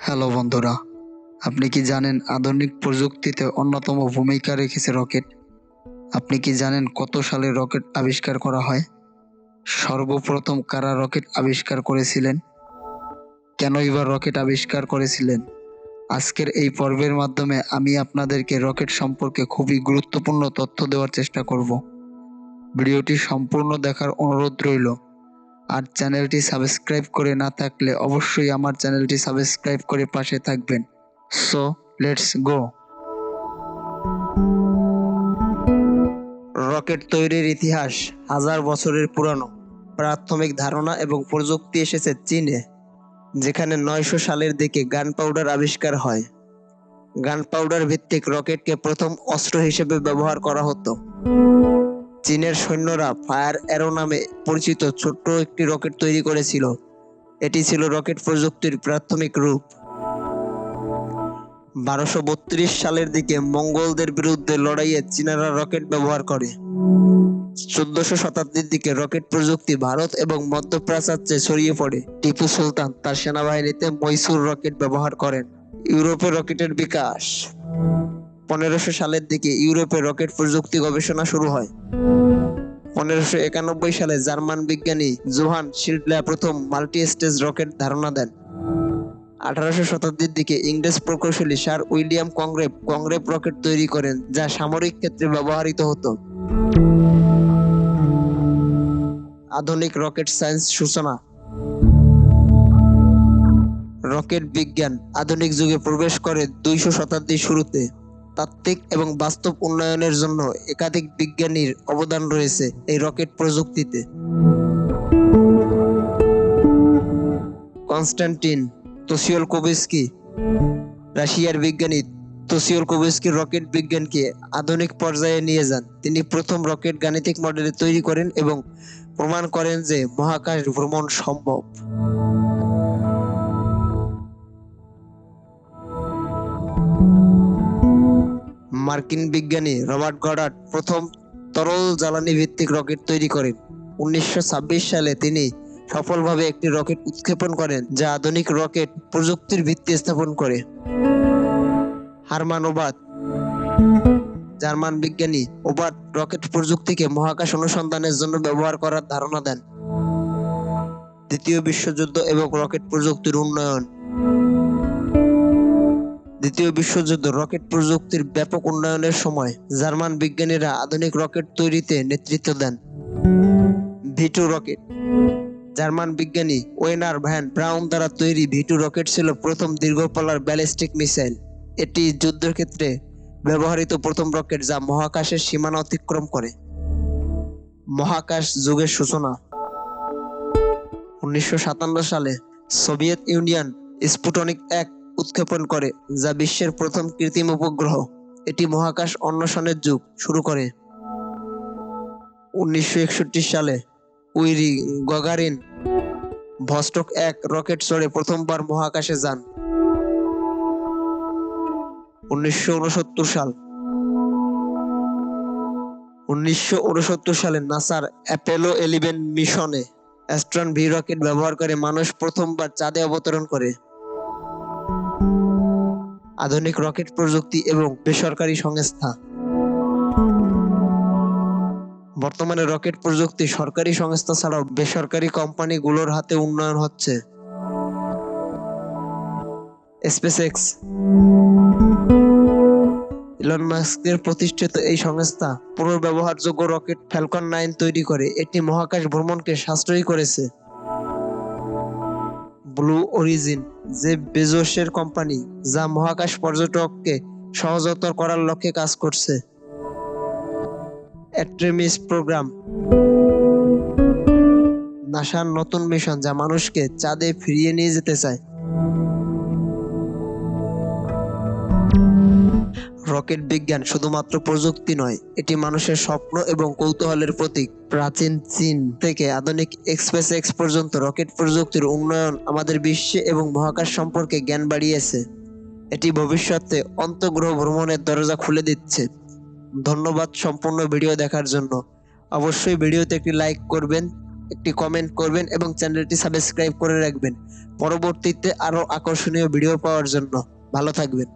Hello বন্ধুরা, আপনি কি জানেন আধুনিক প্রযুক্তিতে অন্যতম ভূমিকা রেখেছে রকেট? আপনি কি জানেন কত সালে রকেট আবিষ্কার করা হয়? সর্বপ্রথম কারা রকেট আবিষ্কার করেছিলেন? কেনই বা রকেট আবিষ্কার করেছিলেন? আজকের এই পর্বের মাধ্যমে আমি আপনাদেরকে রকেট সম্পর্কে খুবই গুরুত্বপূর্ণ তথ্য দেওয়ার চেষ্টা করব। ভিডিওটি সম্পূর্ণ দেখার অনুরোধ রইল। আর চ্যানেলটি সাবস্ক্রাইব করে না থাকলে অবশ্যই আমার চ্যানেলটি সাবস্ক্রাইব করে পাশে থাকবেন। So, let's go. রকেট তৈরির ইতিহাস হাজার বছরের পুরানো। প্রাথমিক ধারণা এবং প্রযুক্তি এসেছে চীনে, যেখানে নয়শো সালের দিকে গান পাউডার আবিষ্কার হয়। গান পাউডার ভিত্তিক রকেটকে প্রথম অস্ত্র হিসেবে ব্যবহার করা হতো। চীনের সৈন্যরা ফায়ার অ্যারো নামে পরিচিত ছোট্ট একটি রকেট তৈরি করেছিল। এটি ছিল রকেট প্রযুক্তির প্রাথমিক রূপ। বারোশো সালের দিকে মঙ্গলদের বিরুদ্ধে লড়াইয়ে চীনারা রকেট ব্যবহার করে। চোদ্দশো শতাব্দীর দিকে রকেট প্রযুক্তি ভারত এবং মধ্যপ্রাচ্যে ছড়িয়ে পড়ে। টিপু সুলতান তার সেনাবাহিনীতে মৈসুর রকেট ব্যবহার করেন। ইউরোপে রকেটের বিকাশ। পনেরোশো সালের দিকে ইউরোপে রকেট প্রযুক্তি গবেষণা শুরু হয়। পনেরোশো একানব্বই সালে জার্মান বিজ্ঞানী জোহান শিল্ডলা প্রথম মাল্টি স্টেজ রকেট ধারণা দেন। আঠারোশো শতাব্দীর দিকে ইংরেজ প্রকৌশলী sir William Congreve Congreve rocket তৈরি করেন, যা সামরিক ক্ষেত্রে ব্যবহৃত হতো। আধুনিক রকেট সায়েন্স সূচনা। রকেট বিজ্ঞান আধুনিক যুগে প্রবেশ করে দুইশো শতাব্দীর শুরুতে। তাত্ত্বিক এবং বাস্তব উন্নয়নের জন্য একাধিক বিজ্ঞানীর অবদান রয়েছে এই রকেট প্রযুক্তিতে। কনস্ট্যান্টিন তোসিওল কোভিস্কি, রাশিয়ার বিজ্ঞানী তোসিওল কোভিস্কি রকেট বিজ্ঞানকে আধুনিক পর্যায়ে নিয়ে যান। তিনি প্রথম রকেট গাণিতিক মডেল তৈরি করেন এবং প্রমাণ করেন যে মহাকাশ ভ্রমণ সম্ভব। মার্কিন বিজ্ঞানী রবার্ট গডার্ড প্রথম তরল জ্বালানি ভিত্তিক রকেট তৈরি করেন। উনিশশো ছাব্বিশ সালে তিনি সফলভাবে একটি রকেট উৎক্ষেপণ করেন, যা আধুনিক রকেট প্রযুক্তির ভিত্তি স্থাপন করে। হারমান ওবাদ জার্মান বিজ্ঞানী ওবাদ রকেট প্রযুক্তিকে মহাকাশ অনুসন্ধানের জন্য ব্যবহার করার ধারণা দেন। দ্বিতীয় বিশ্বযুদ্ধ এবং রকেট প্রযুক্তির উন্নয়ন। দ্বিতীয় বিশ্বযুদ্ধ রকেট প্রযুক্তির ব্যাপক উন্নয়নের সময় জার্মান বিজ্ঞানীরা আধুনিক রকেট তৈরিতে নেতৃত্ব দেন। V two rocket. জার্মান বিজ্ঞানী ওয়েনার ভ্যান ব্রাউন দ্বারা তৈরি ভিটু রকেট ছিল প্রথম দীর্ঘপাল্লার ব্যালিস্টিক মিসাইল। এটি যুদ্ধের ক্ষেত্রে ব্যবহৃত প্রথম রকেট যা মহাকাশের সীমানা অতিক্রম করে। মহাকাশ যুগের সূচনা। উনিশশো সাতান্ন সালে সোভিয়েত ইউনিয়ন স্পুটনিক এক উৎক্ষেপণ করে, যা বিশ্বের প্রথম কৃত্রিম উপগ্রহ। এটি মহাকাশ অন্বেষণের যুগ, শুরু করে। উনিশশো একষট্টি সালে, উইরি গগারিন, ভস্টক এক রকেট চড়ে প্রথমবার মহাকাশে যান। উনিশশো উনসত্তর সাল, উনিশশো উনসত্তর সালে নাসার অ্যাপেলো এলিভেন মিশনে অ্যাস্ট্রন ভি রকেট ব্যবহার করে মানুষ প্রথমবার চাঁদে অবতরণ করে। আধুনিক রকেট প্রযুক্তি এবং বেসরকারি সংস্থা। বর্তমানে রকেট প্রযুক্তি সরকারি সংস্থা ছাড়াও বেসরকারি কোম্পানিগুলোর হাতে উন্নয়ন হচ্ছে। স্পেসএক্স। ইলন মাস্কের প্রতিষ্ঠিত এই সংস্থা পুনর্ব্যবহারযোগ্য রকেট ফ্যালকন নাইন তৈরি করে এটি মহাকাশ ভ্রমণকে সাশ্রয়ী করেছে। Blue Origin. যে বেজোসের কোম্পানি যা মহাকাশ পর্যটককে সহজতর করার লক্ষ্যে কাজ করছে। Artemis programme. নাসার নতুন মিশন যা মানুষকে চাঁদে ফিরিয়ে নিয়ে যেতে চায়। রকেট বিজ্ঞান শুধুমাত্র প্রযুক্তি নয়, এটি মানুষের স্বপ্ন এবং কৌতূহলের প্রতীক। প্রাচীন চীন থেকে আধুনিক এক্সপ্রেস এক্স পর্যন্ত রকেট প্রযুক্তির উন্নয়ন আমাদের বিশ্বে এবং মহাকাশ সম্পর্কে জ্ঞান বাড়িয়েছে। এটি ভবিষ্যতে অন্তগ্রহ ভ্রমণের দরজা খুলে দিচ্ছে। ধন্যবাদ সম্পূর্ণ ভিডিও দেখার জন্য। অবশ্যই ভিডিওতে একটি লাইক করবেন, একটি কমেন্ট করবেন এবং চ্যানেলটি সাবস্ক্রাইব করে রাখবেন। পরবর্তীতে আরও আকর্ষণীয় ভিডিও পাওয়ার জন্য। ভালো থাকবেন।